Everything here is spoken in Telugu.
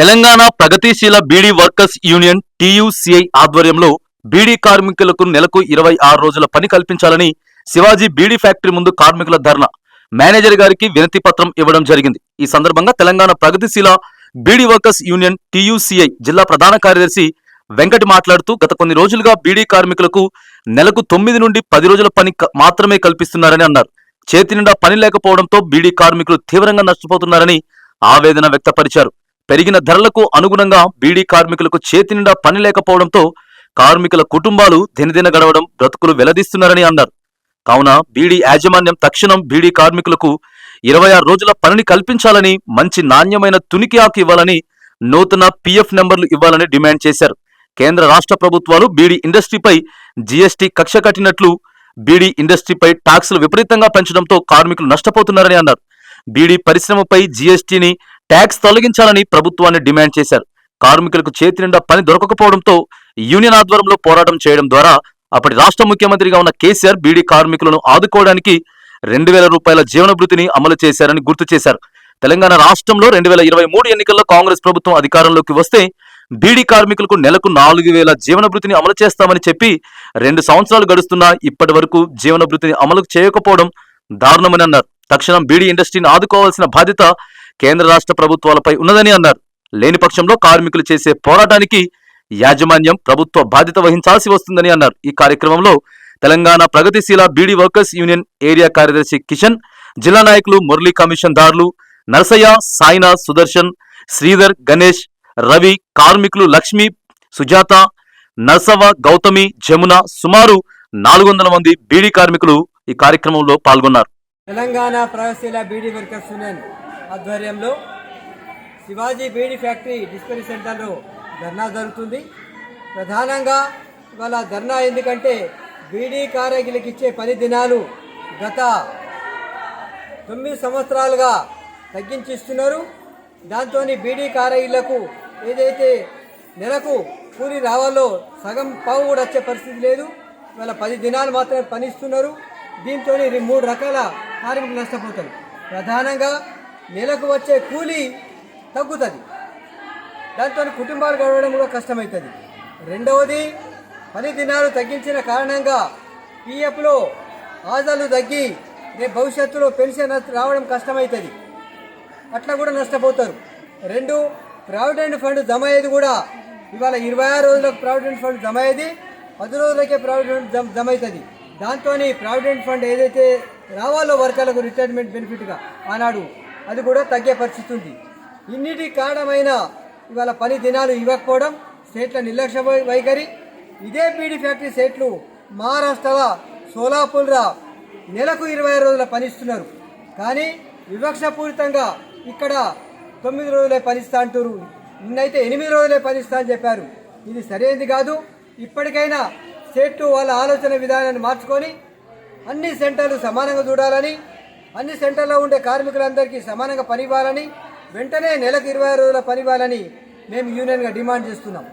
తెలంగాణ ప్రగతిశీల బీడీ వర్కర్స్ యూనియన్ టీయూసీఐ ఆధ్వర్యంలో బీడీ కార్మికులకు నెలకు ఇరవై ఆరు రోజుల పని కల్పించాలని శివాజీ బీడీ ఫ్యాక్టరీ ముందు కార్మికుల ధర్నా మేనేజర్ గారికి వినతి పత్రం ఇవ్వడం జరిగింది. ఈ సందర్భంగా తెలంగాణ ప్రగతిశీల బీడీ వర్కర్స్ యూనియన్ టీయూసీఐ జిల్లా ప్రధాన కార్యదర్శి వెంకటి మాట్లాడుతూ గత కొన్ని రోజులుగా బీడీ కార్మికులకు నెలకు తొమ్మిది నుండి పది రోజుల పని క- మాత్రమే కల్పిస్తున్నారని అన్నారు. చేతి నిండా పని లేకపోవడంతో బీడీ కార్మికులు తీవ్రంగా నష్టపోతున్నారని ఆవేదన వ్యక్తపరిచారు. పెరిగిన ధరలకు అనుగుణంగా బీడీ కార్మికులకు చేతి నిండా పని లేకపోవడంతో కార్మికుల కుటుంబాలు దినదిన గడవడం బ్రతుకులు వెలదీస్తున్నారని అన్నారు. కావున బీడీ యాజమాన్యం తక్షణం బీడీ కార్మికులకు ఇరవై ఆరు రోజుల పనిని కల్పించాలని మంచి నాణ్యమైన తునికి ఆకు ఇవ్వాలని నూతన పిఎఫ్ నెంబర్లు ఇవ్వాలని డిమాండ్ చేశారు. కేంద్ర రాష్ట్ర ప్రభుత్వాలు బీడీ ఇండస్ట్రీపై జీఎస్టీ కక్ష కట్టినట్లు బీడీ ఇండస్ట్రీపై ట్యాక్సులు విపరీతంగా పెంచడంతో కార్మికులు నష్టపోతున్నారని అన్నారు. బీడీ పరిశ్రమపై జీఎస్టీని ట్యాక్స్ తొలగించాలని ప్రభుత్వాన్ని డిమాండ్ చేశారు. కార్మికులకు చేతి నిండా పని దొరకకపోవడంతో యూనియన్ ఆధ్వర్యంలో పోరాటం చేయడం ద్వారా అప్పటి రాష్ట్ర ముఖ్యమంత్రిగా ఉన్న కేసీఆర్ బీడీ కార్మికులను ఆదుకోవడానికి రెండు వేల రూపాయల జీవనభృతిని అమలు చేశారని గుర్తు చేశారు. తెలంగాణ రాష్ట్రంలో రెండు వేల ఇరవై మూడు ఎన్నికల్లో కాంగ్రెస్ ప్రభుత్వం అధికారంలోకి వస్తే బీడీ కార్మికులకు నెలకు నాలుగు వేల జీవనభృతిని అమలు చేస్తామని చెప్పి రెండు సంవత్సరాలు గడుస్తున్నా ఇప్పటి వరకు జీవనభృతిని అమలు చేయకపోవడం దారుణమని అన్నారు. తక్షణం బీడీ ఇండస్ట్రీని ఆదుకోవాల్సిన బాధ్యత కేంద్ర రాష్ట్ర ప్రభుత్వాలపై ఉన్నదని అన్నారు. లేని పక్షంలో కార్మికులు చేసే పోరాటానికి యాజమాన్యం ప్రభుత్వ బాధ్యత వహించాల్సి వస్తుందని అన్నారు. ఈ కార్యక్రమంలో తెలంగాణ ప్రగతిశీల బీడీ వర్కర్స్ యూనియన్ ఏరియా కార్యదర్శి కిషన్ జిల్లా నాయకులు మురళీ కమిషన్ దారులు నరసయ్య సాయినా సుదర్శన్ శ్రీధర్ గణేష్ రవి కార్మికులు లక్ష్మి సుజాత నర్సవ గౌతమి జమున సుమారు నాలుగు వందల మంది బీడీ కార్మికులు ఈ కార్యక్రమంలో పాల్గొన్నారు. తెలంగాణ ప్రగతిశీల బీడీ వర్కర్స్ యూనియన్ ఆధ్వర్యంలో శివాజీ బీడీ ఫ్యాక్టరీ డిస్పెరీ సెంటర్లో ధర్నా జరుగుతుంది. ప్రధానంగా ఇవాళ ధర్నా ఎందుకంటే బీడీ కార్మికులకు ఇచ్చే పని దినాలు గత తొమ్మిది సంవత్సరాలుగా తగ్గించిస్తున్నారు. దాంతో బీడీ కార్మికులకు ఏదైతే నెలకు కూలి రావాలో సగం పావు కూడా వచ్చే పరిస్థితి లేదు. ఇవాళ పది దినాలు మాత్రమే పనిస్తున్నారు. దీంతో మూడు రకాల కార్మికులు నష్టపోతారు. ప్రధానంగా నెలకు వచ్చే కూలి తగ్గుతుంది. దాంతో కుటుంబాలు గడవడం కూడా కష్టమవుతుంది రెండవది పని దినాలు తగ్గించిన కారణంగా పిఎఫ్లో ఆదాలు తగ్గి రేపు భవిష్యత్తులో పెన్షన్ రావడం కష్టమవుతుంది అట్లా కూడా నష్టపోతారు. రెండు ప్రావిడెంట్ ఫండ్ జమ అయ్యేది కూడా ఇవాళ ఇరవై ఆరు రోజులకు ప్రావిడెంట్ ఫండ్ జమ అయ్యేది పది రోజులకే ప్రావిడెంట్ జమ జమ అవుతుంది దాంతో ప్రావిడెంట్ ఫండ్ ఏదైతే రావాలో వర్కర్లకు రిటైర్మెంట్ బెనిఫిట్గా ఆనాడు అది కూడా తగ్గే పరిస్థితి ఉంది. ఇన్నిటి కారణమైన ఇవాళ పని దినాలు ఇవ్వకపోవడం స్టేట్ల నిర్లక్ష్య వైఖరి. ఇదే బీడీ ఫ్యాక్టరీ స్టేట్లు మహారాష్ట్ర సోలాపూర్రా నెలకు ఇరవై రోజుల పనిస్తున్నారు కానీ వివక్షపూరితంగా ఇక్కడ తొమ్మిది రోజులే పనిస్తా అంటారు నిన్నైతే ఎనిమిది రోజులే పనిస్తా అని చెప్పారు. ఇది సరైనది కాదు. ఇప్పటికైనా సేట్లు వాళ్ళ ఆలోచన విధానాన్ని మార్చుకొని అన్ని సెంటర్లు సమానంగా చూడాలని అన్ని సెంటర్లో ఉండే కార్మికులందరికీ సమానంగా పని ఇవ్వాలని వెంటనే నెలకు ఇరవై రోజుల పని ఇవ్వాలని మేము యూనియన్గా డిమాండ్ చేస్తున్నాం.